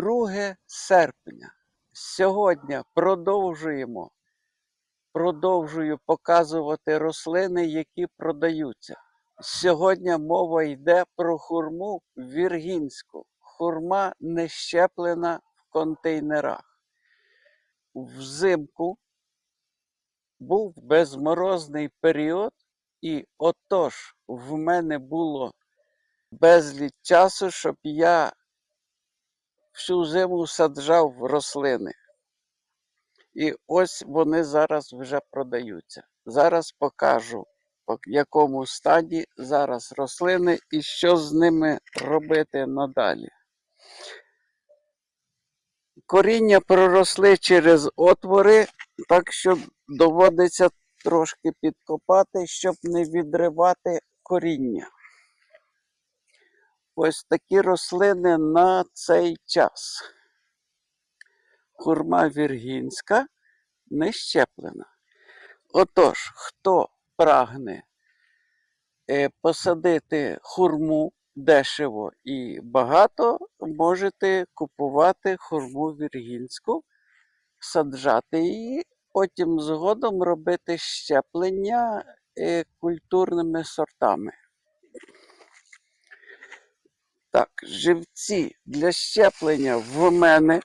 2 серпня. Сьогодні продовжуємо. Продовжую показувати рослини, які продаються. Сьогодні мова йде про хурму віргінську. Хурма не щеплена в контейнерах. Взимку був безморозний період, і отож в мене було безліч часу, щоб я всю зиму саджав рослини. І ось вони зараз вже продаються. Зараз покажу, в якому стані зараз рослини і що з ними робити надалі. Коріння проросли через отвори, так що доводиться трошки підкопати, щоб не відривати коріння. Ось такі рослини на цей час. Хурма віргінська не щеплена. Отож, хто прагне е, посадити хурму дешево і багато, можете купувати хурму віргінську, саджати її, потім згодом робити щеплення е, культурними сортами. Так, живці для щеплення в мене.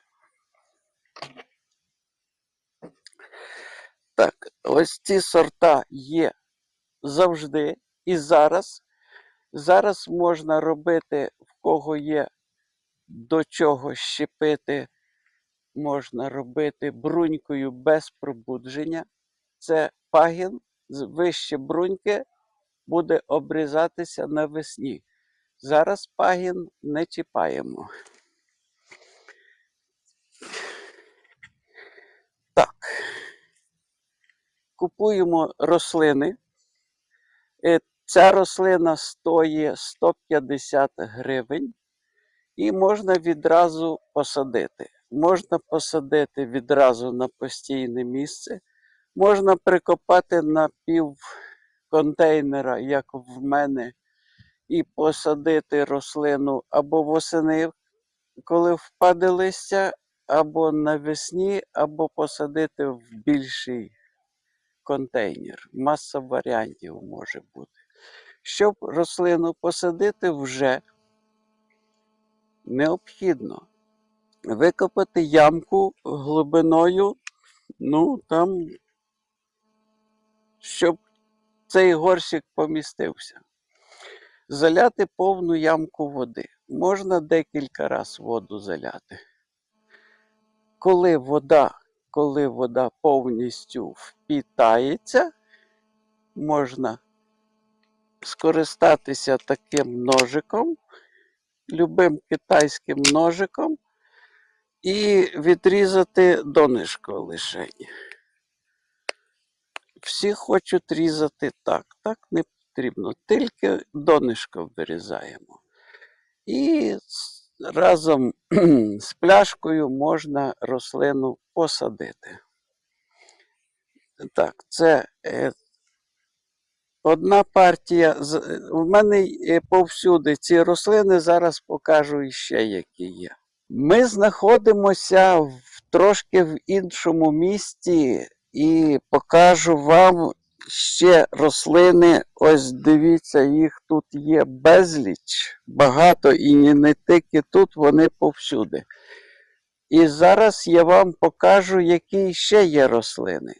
Так, ось ці сорта є завжди і зараз. Зараз можна робити, в кого є до чого щепити, можна робити брунькою без пробудження. Це пагін з вище бруньки буде обрізатися навесні. Зараз пагін не чіпаємо. Так. Купуємо рослини. Е, Ця рослина стоїть 150 гривень і можна відразу посадити. Можна посадити відразу на постійне місце, можна прикопати на пів контейнера, як в мене, і посадити рослину або восени, коли впаде листя, або навесні, або посадити в більший контейнер. Маса варіантів може бути. Щоб рослину посадити вже необхідно викопати ямку глибиною, ну там, щоб цей горщик помістився. Заляти повну ямку води. Можна декілька разів воду заляти. Коли вода, коли вода повністю впітається, можна скористатися таким ножиком, любим китайським ножиком, і відрізати донишко лише. Всі хочуть різати так, так не потрібно, тільки донишко вирізаємо. І разом з пляшкою можна рослину посадити. Так, це е, одна партія. е, У мене повсюди ці рослини, зараз покажу іще, які є. Ми знаходимося в трошки в іншому місті і покажу вам ще рослини. Ось дивіться, їх тут є безліч, багато і не- тільки тут, вони повсюди. І зараз я вам покажу, які ще є рослини.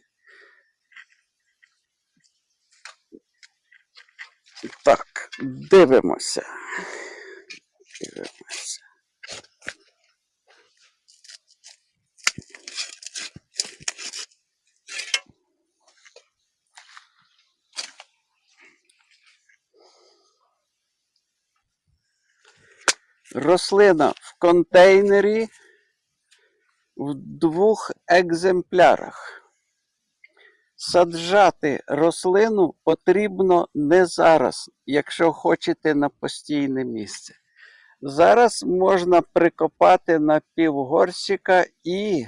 Так. Дивимося. Рослина в контейнері в двох екземплярах. Саджати рослину потрібно не зараз, якщо хочете на постійне місце. Зараз можна прикопати на півгорщика і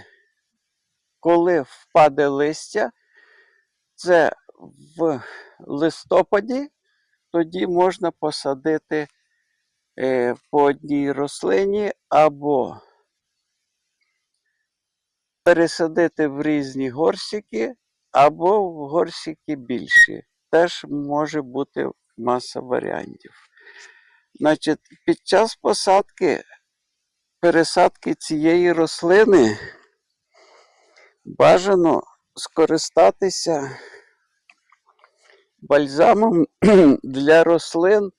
коли впаде листя, це в листопаді, тоді можна посадити по одній рослині або пересадити в різні горщики або в горщики більші. Теж може бути маса варіантів. Значить, під час посадки, пересадки цієї рослини бажано скористатися бальзамом для рослин е,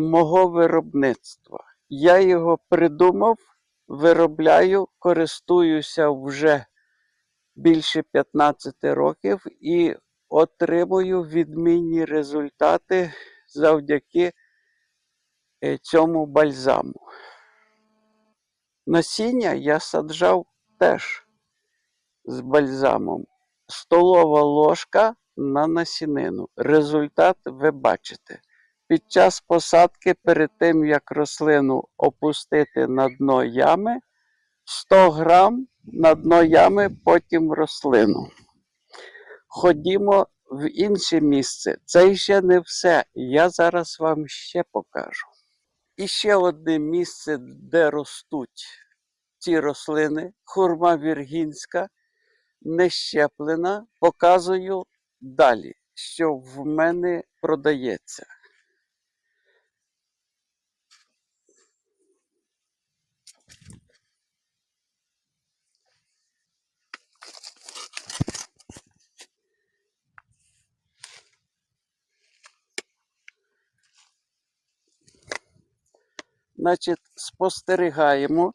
мого виробництва. Я його придумав, виробляю, користуюся вже більше 15 років і отримую відмінні результати завдяки е, цьому бальзаму. Насіння я саджав теж з бальзамом. Столова ложка на насінину. Результат ви бачите. Під час посадки, перед тим як рослину опустити на дно ями, 100 грам на дно ями, потім рослину. Ходімо в інше місце. Це ще не все. Я зараз вам ще покажу. І ще одне місце, де ростуть ці рослини, хурма віргінська, не щеплена, показую далі, що в мене продається. Значить, спостерігаємо,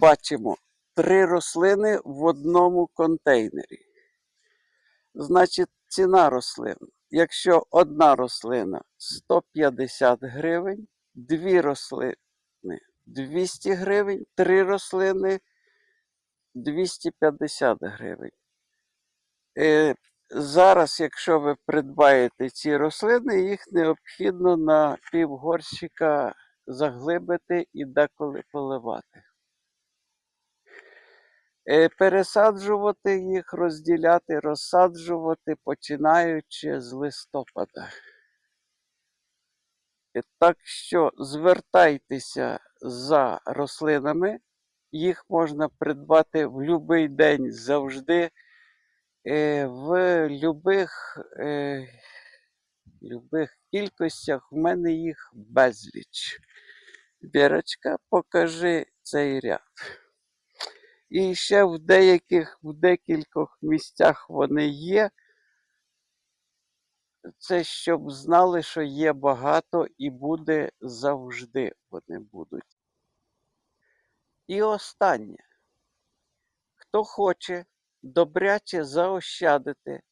бачимо три рослини в одному контейнері. Значить, ціна рослин. Якщо одна рослина 150 гривень, дві рослини 200 гривень, три рослини 250 гривень. Зараз, якщо ви придбаєте ці рослини, їх необхідно на півгорщика заглибити і деколи поливати. Е, Пересаджувати їх, розділяти, розсаджувати, починаючи з листопада. Е, Так що звертайтеся за рослинами, їх можна придбати в будь-який день завжди, в любих, е, любих кількостях. В мене їх безліч. Вірочка, покажи цей ряд. І ще в деяких, в декількох місцях вони є. Це щоб знали, що є багато і буде завжди вони будуть. І останнє. Хто хоче добряче заощадити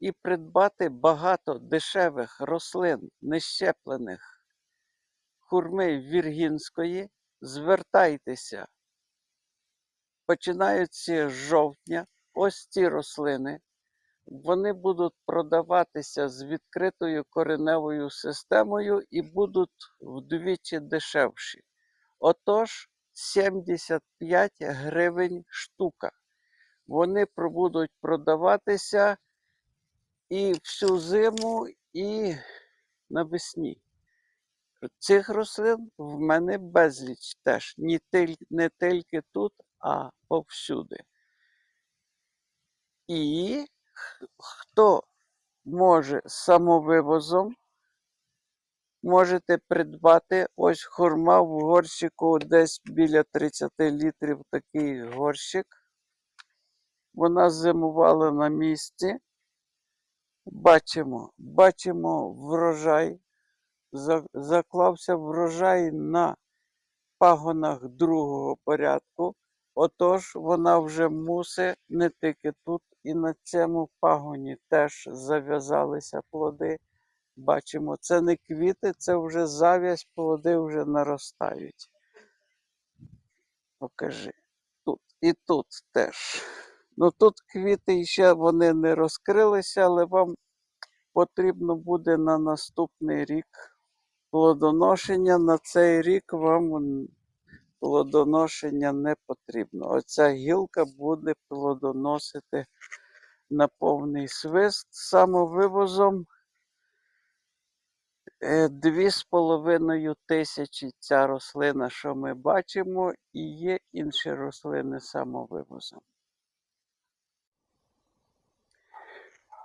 і придбати багато дешевих рослин, нещеплених хурми віргінської, звертайтеся. Починаються з жовтня. Ось ці рослини. Вони будуть продаватися з відкритою кореневою системою і будуть вдвічі дешевші. Отож, 75 гривень штука. Вони будуть продаватися і всю зиму, і навесні. Цих рослин в мене безліч теж. Не, тіль, не тільки тут, а повсюди. І хто може самовивозом, можете придбати ось хурма в горщику десь біля 30 літрів такий горщик. Вона зимувала на місці. Бачимо, бачимо врожай. Заклався врожай на пагонах другого порядку. Отож, вона вже мусить не тільки тут, і на цьому пагоні теж зав'язалися плоди. Бачимо, це не квіти, це вже зав'язь, плоди вже наростають. Покажи. Тут і тут теж. Ну тут квіти ще вони не розкрилися, але вам потрібно буде на наступний рік плодоношення. На цей рік вам плодоношення не потрібно. Оця гілка буде плодоносити на повний свист самовивозом. Е, Дві з половиною тисячі ця рослина, що ми бачимо, і є інші рослини самовивозом.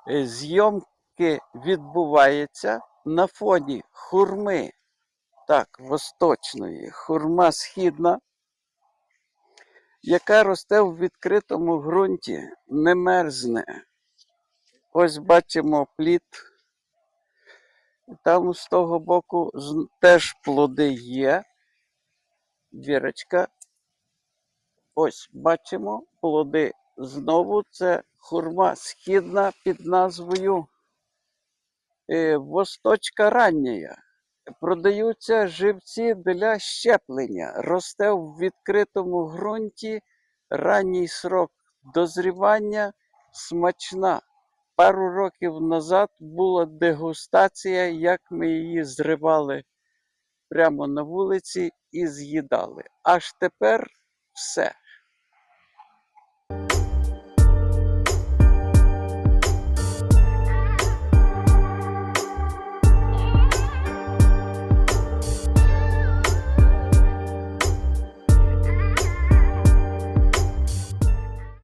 Зйомки відбуваються на фоні хурми, так, восточної, хурма східна, яка росте в відкритому ґрунті, не мерзне. Ось бачимо плід. Там з того боку теж плоди є. Вірочка. Ось бачимо плоди. Знову це хурма східна під назвою е, Восточка рання. Продаються живці для щеплення. Росте в відкритому ґрунті ранній срок дозрівання смачна. Пару років назад була дегустація, як ми її зривали прямо на вулиці і з'їдали. Аж тепер все.